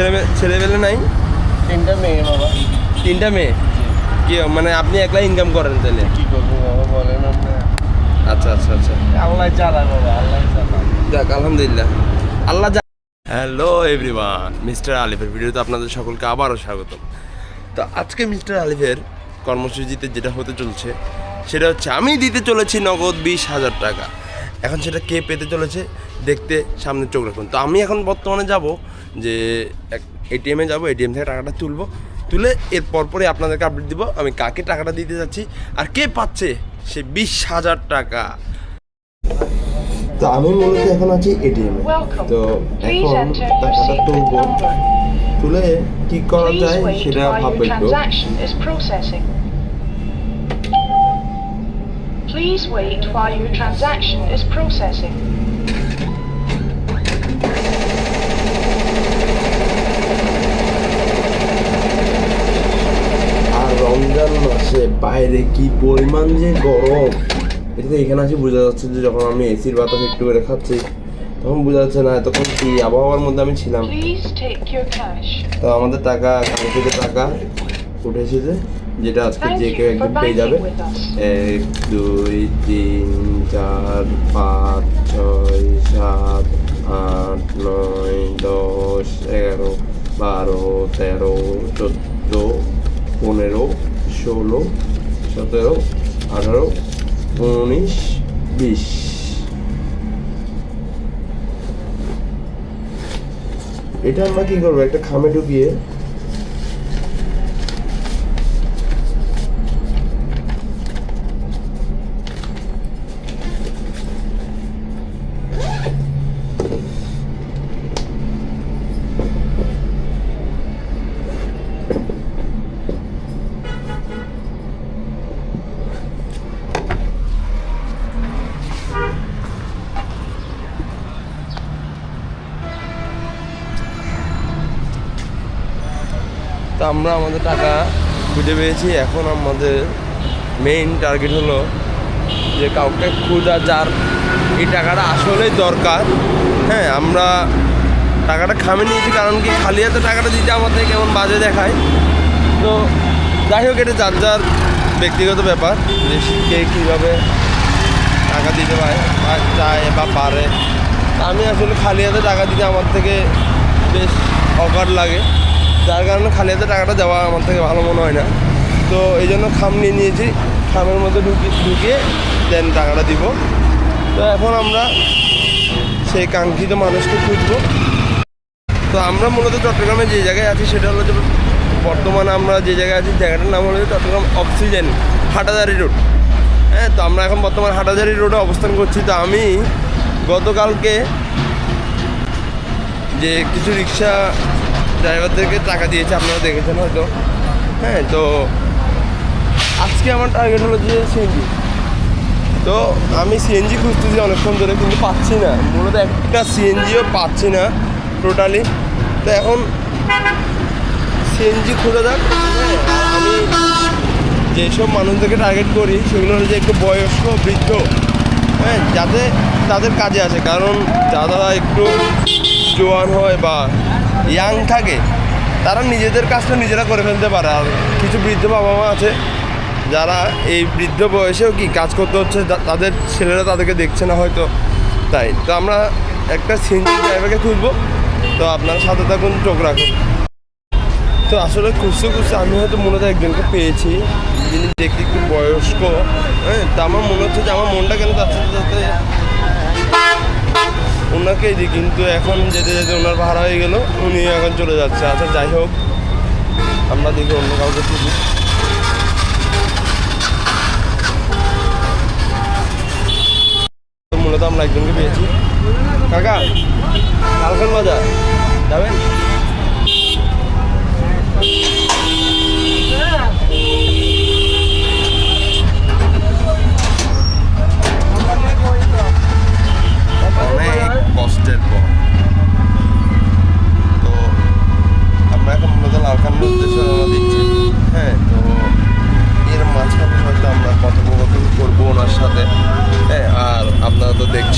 ছেলে ছেলেবেলে নাই? তিনটা মেয়ে বাবা। তিনটা মেয়ে? কি মানে আপনি একলা ইনকাম করেন তাহলে? কি করব বাবা বলেন আচ্ছা আচ্ছা আচ্ছা। আল্লাহ চালায় বাবা আল্লাহ চালায় যাক আলহামদুলিল্লাহ। আল্লাহ হ্যালো এভরিওয়ান মিস্টার আলিফের ভিডিওতে আপনাদের সকলকে আবারও স্বাগত তো আজকে মিস্টার আলিফের কর্মসূচিতে যেটা হতে চলছে সেটা হচ্ছে আমি দিতে চলেছি নগদ বিশ হাজার টাকা। এখন সেটা কে পেতে চলেছে? দেখতে সামনে চোখ রাখুন। তো আমি এখন বর্তমানে যাব যে এটিএমে যাব এটিএম থেকে টাকাটা তুলবো। তুলে এর পরপরই আপনাদেরকে আপডেট দিব আমি কাকে টাকাটা দিতে যাচ্ছি আর কে পাচ্ছে সে বিশ হাজার টাকা। তো আমি মূলত এখন আছি এটিএম তো এখন টাকাটা তুলবো। তুলে কি করা যায় সেটা ভাববো. Please wait while your transaction is processing. বাইরে কি পরিমাণ যে গরম এটা তো এখানে আসি বোঝা যাচ্ছে যে যখন আমি এসির বাতাস একটু করে খাচ্ছি তখন বোঝা যাচ্ছে না এতক্ষণ কি আবহাওয়ার মধ্যে আমি ছিলাম. তো আমাদের টাকা কাঙ্ক্ষিত টাকা উঠে এসেছে যেটা আজকে যে কেউ একদিন পেয়ে যাবে. এক দুই তিন চার পাঁচ ছয় সাত আট নয় দশ এগারো বারো তেরো চোদ্দ পনেরো ষোলো সতেরো আঠারো উনিশ বিশ। এটা আমরা কি করব? একটা খামে ঢুকিয়ে তো আমরা আমাদের টাকা খুঁজে পেয়েছি। এখন আমাদের মেইন টার্গেট হলো যে কাউকে খোঁজা যার এই টাকাটা আসলেই দরকার। হ্যাঁ আমরা টাকাটা খামে নিয়েছি কারণ কি খালি হাতে টাকাটা দিতে আমাদের কেমন বাজে দেখায়। তো যাই হোক, এটা যার যার ব্যক্তিগত ব্যাপার যে কে কীভাবে টাকা দিতে পারে বা চায় বা পারে। আমি আসলে খালি হাতে টাকা দিতে আমার থেকে বেশ অকার লাগে। যার কারণে খালি হাতে টাকাটা দেওয়া আমার থেকে ভালো মনে হয় না। তো এই জন্য খাম নিয়ে নিয়েছি, খামের মধ্যে ঢুকিয়ে ঢুকিয়ে দেন টাকাটা দিব। তো এখন আমরা সেই কাঙ্ক্ষিত মানুষকে খুঁজবো। তো আমরা মূলত চট্টগ্রামে যে জায়গায় আছি সেটা হলো যে বর্তমানে আমরা যে জায়গায় আছি, জায়গাটার নাম হলো চট্টগ্রাম অক্সিজেন হাটাদারি রোড। হ্যাঁ তো আমরা এখন বর্তমানে হাটাজারি রোডে অবস্থান করছি। তো আমি গতকালকে যে কিছু রিক্সা ড্রাইভারদেরকে টাকা দিয়েছে, আপনারা দেখেছেন হয়তো। হ্যাঁ তো আজকে আমার টার্গেট হলো যে সিএনজি তো আমি সিএনজি খুঁজতেছি অনেকক্ষণ ধরে, কিন্তু পাচ্ছি না। মূলত একটা সিএনজিও পাচ্ছি না টোটালি তো এখন সিএনজি খোঁজা যাক। হ্যাঁ আমি যেসব মানুষদেরকে টার্গেট করি, সেগুলো হলো যে একটু বয়স্ক, বৃদ্ধ। হ্যাঁ যাতে তাদের কাজে আসে। কারণ যারা একটু জোয়ান হয় বা ইয়াং থাকে, তারা নিজেদের কাজটা নিজেরা করে ফেলতে পারে। আর কিছু বৃদ্ধ বাবা মা আছে, যারা এই বৃদ্ধ বয়সেও কি কাজ করতে হচ্ছে তাদের ছেলেরা তাদেরকে দেখছে না হয়তো, তাই। তো আমরা একটা সিএনজি ড্রাইভারকে খুঁজবো, তো আপনারা সাথে থাকুন, চোখ রাখুন। তো আসলে খুঁজতে খুঁজতে আমি হয়তো মূলত একজনকে পেয়েছি, যিনি দেখতে একটু বয়স্ক হ্যাঁ তা আমার মনে হচ্ছে যে আমার মনটা কেন যাচ্ছে যাতে ওনাকেই দিই, কিন্তু এখন যেতে যেতে ওনার ভাড়া হয়ে গেল, উনি এখন চলে যাচ্ছে। আচ্ছা যাই হোক, আমরা দেখি অন্য কাউকে খুঁজি মূলত আমরা একজনকে পেয়েছি। কাকা?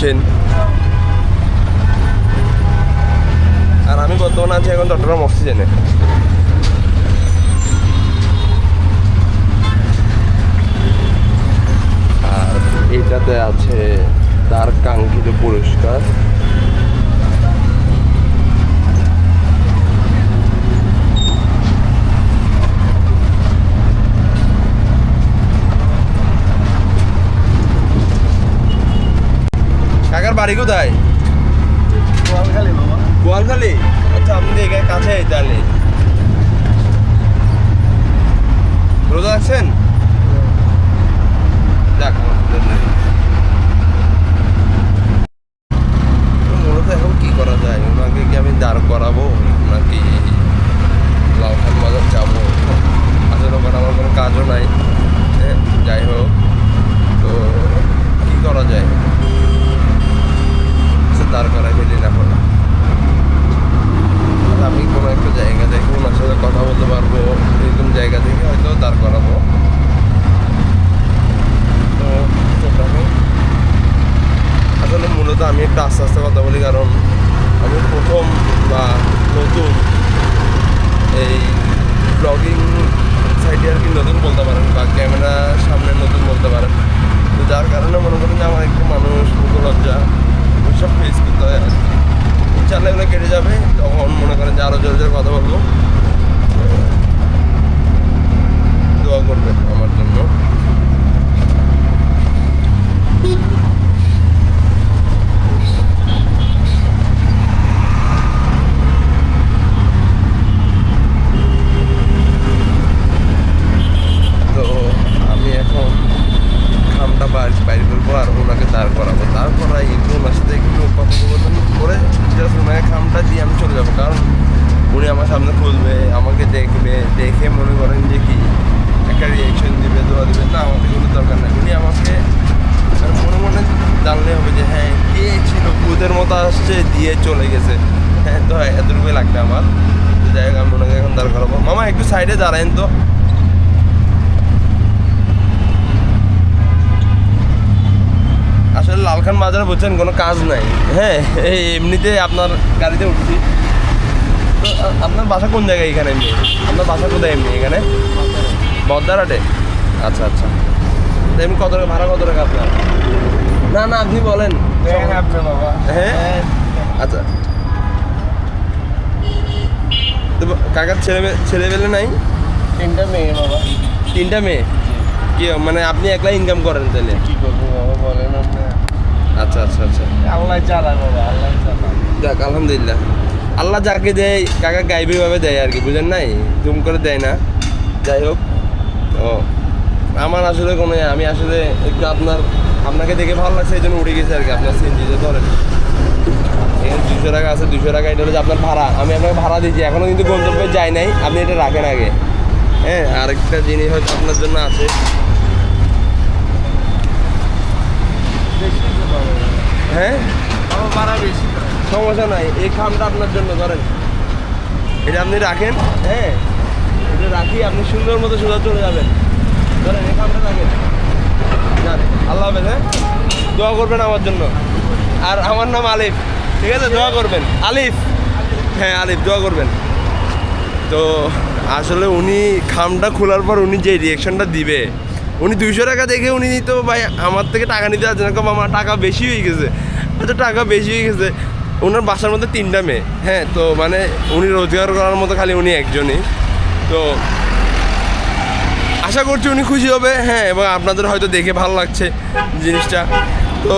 আপনারা আর আমি বর্তমানে আছি এখন চট্টগ্রাম অক্সিজেনে আর এটাতে আছে তার কাঙ্ক্ষিত পুরস্কার। কাকার বাড়ি কোথায়? গোয়ালখালি আচ্ছা আপনি এখানে কাছে তাহলে। রোজা রাখছেন? যাক তো মূলত এখন কি করা যায়? ওনাকে কি আমি দাঁড় করাবো? নাকি লাউখান বাজার যাব? আসলে ওখানে আমার কোনো কাজও নাই। হ্যাঁ, যাই হোক। তো কি করা যায়? দাঁড় করা ফেলি না। আর আমি কোনো একটা জায়গা থেকে ওনার সাথে কথা বলতে পারব, এরকম জায়গা থেকে হয়তো দাঁড় করাবো। তো আসলে মূলত আমি একটু আস্তে আস্তে কথা বলি, কারণ আমি প্রথম বা নতুন এই ব্লগিং সাইডে আর কি নতুন বলতে পারেন বা ক্যামেরার সামনে নতুন বলতে পারেন। তো যার কারণে মনে করেন যে আমার একটু মানুষ লজ্জা ওইসব ফেস করতে হয় আর ইনশাল্লাহ এগুলো কেটে যাবে, তখন মনে করেন যে আরও জোরে জোরে কথা বলব। দোয়া করবে আমার জন্য তো আমি এখন খামটা বাইরে বাইরে করব আর ওনাকে দাঁড় করাবো দাঁড় করাই একটু ওনার সাথে একটু কথোপকথন করে জাস্ট ওনাকে খামটা দিয়ে আমি চলে যাব কারণ উনি আমার সামনে খুলবে আমাকে দেখবে, দেখে মনে করেন যে কি, একটা রিয়েকশন দিবে, দোয়া দিবে, না, আমাকে কোনো দরকার নাই। উনি আমাকে মানে মনে মনে জানলে হবে যে হ্যাঁ কে ছিল, ভূতের মতো আসছে, দিয়ে চলে গেছে। হ্যাঁ তো এতটুকুই লাগবে আমার। যাই হোক, আমি ওনাকে এখন দাঁড় করাবো। মামা, একটু সাইডে দাঁড়ায়েন তো। আসলে লালখান বাজারে বলছেন কোনো কাজ নাই। হ্যাঁ এই এমনিতে আপনার গাড়িতে উঠছি। আপনার বাসা কোন জায়গায় এখানে এমনি? আপনার বাসা কোথায় এমনি এখানে? বদ্দারাটে আচ্ছা আচ্ছা। এমনি কত টাকা ভাড়া কত টাকা আপনার? না না আপনি বলেন। হ্যাঁ? আচ্ছা। তো কাকার ছেলে মেয়ে- ছেলে পেলে নাই? তিনটা মেয়ে বাবা। তিনটা মেয়ে? কি মানে আপনি একলা ইনকাম করেন তাহলে? কি করব বাবা বলেন আচ্ছা আচ্ছা আচ্ছা। আল্লাহ চালায় বাবা আল্লাহ চালায়। যাক আলহামদুলিল্লাহ। আল্লাহ যাকে দেয় কাকা গাইবেভাবে দেয় আর কি বুঝেন নাই? জুম করে দেয় না। যাই হোক ও আমার আসলে কোনো ইয়ে, আমি আসলে একটু আপনার আপনাকে দেখে ভালো লাগছে এই জন্য উঠে গেছে আর কি আপনার সিএনজিতে ধরেন। এখানে দুশো টাকা আছে দুশো টাকা এটা হচ্ছে আপনার ভাড়া। আমি আপনাকে ভাড়া দিয়েছি এখনও কিন্তু গন্তব্যে যাই নাই আপনি এটা রাখেন আগে। হ্যাঁ আরেকটা জিনিস হয়তো আপনার জন্য আছে। হ্যাঁ? সমস্যা নাই, এই খামটা আপনার জন্য ধরেন। এটা আপনি রাখেন হ্যাঁ? এটা রাখি, আপনি সুন্দর মতো সোজা চলে যাবেন। ধরেন, এই খামটা রাখেন। আল্লাহ হাফেজ হ্যাঁ? দোয়া করবেন আমার জন্য। আর আমার নাম আলিফ, ঠিক আছে? দোয়া করবেন। আলিফ হ্যাঁ আলিফ, দোয়া করবেন। তো আসলে উনি খামটা খোলার পর উনি যে রিয়েকশনটা দিবে, উনি দুইশো টাকা দেখে উনি তো ভাই, আমার থেকে টাকা নিতে যাচ্ছে না কম আমার টাকা বেশি হয়ে গেছে। আচ্ছা টাকা বেশি হয়ে গেছে। ওনার বাসার মধ্যে তিনটা মেয়ে। হ্যাঁ তো মানে উনি রোজগার করার মতো খালি উনি একজনই। তো আশা করছি উনি খুশি হবে। হ্যাঁ এবং আপনাদের হয়তো দেখে ভালো লাগছে জিনিসটা। তো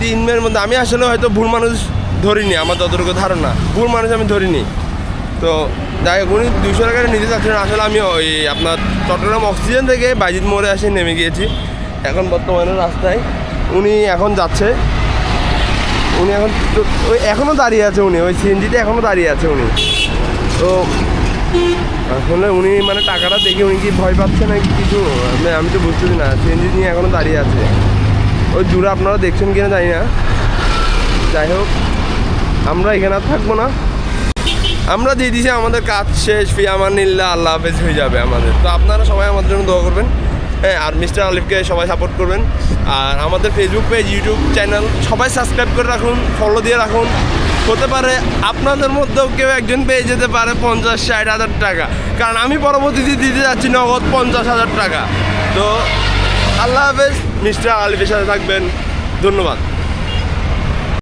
তিন মেয়ের মধ্যে আমি আসলে হয়তো ভুল মানুষ ধরিনি, আমার যতটুকু ধারণা। ভুল মানুষ আমি ধরিনি। তো যাই হোক, উনি দুশো টাকা নিতে চাচ্ছিলেন। আসলে আমি ওই আপনার চট্টগ্রাম অক্সিজেন থেকে বাইজিৎ মোড়ে এসে নেমে গিয়েছি। এখন বর্তমানে রাস্তায়। উনি এখন যাচ্ছে। উনি এখন ওই এখনও দাঁড়িয়ে আছে উনি, ওই সিএনজিতে এখনও দাঁড়িয়ে আছে উনি। তো আসলে উনি মানে টাকাটা দেখে উনি কি ভয় পাচ্ছে না কিছু? আমি- তো বুঝতেছি না, সিএনজি নিয়ে এখনও দাঁড়িয়ে আছে। ওই দূরে আপনারা দেখছেন কিনা জানি না। যাই হোক, আমরা এখানে আর থাকব না। আমরা দিয়ে দিছি আমাদের কাজ শেষ, ফি আমার নিল্লা আল্লাহ হাফেজ হয়ে যাবে আমাদের। তো আপনারা সবাই আমাদের জন্য দোয়া করবেন। হ্যাঁ আর মিস্টার আলিফকে সবাই সাপোর্ট করবেন। আর আমাদের ফেসবুক পেজ ইউটিউব চ্যানেল সবাই সাবস্ক্রাইব করে রাখুন ফলো দিয়ে রাখুন। হতে পারে আপনাদের মধ্যেও কেউ একজন পেয়ে যেতে পারে পঞ্চাশ, ষাট হাজার টাকা। কারণ আমি পরবর্তীতে দিতে যাচ্ছি নগদ পঞ্চাশ হাজার টাকা। তো, আল্লাহ হাফেজ মিস্টার আলিফের সাথে থাকবেন। ধন্যবাদ।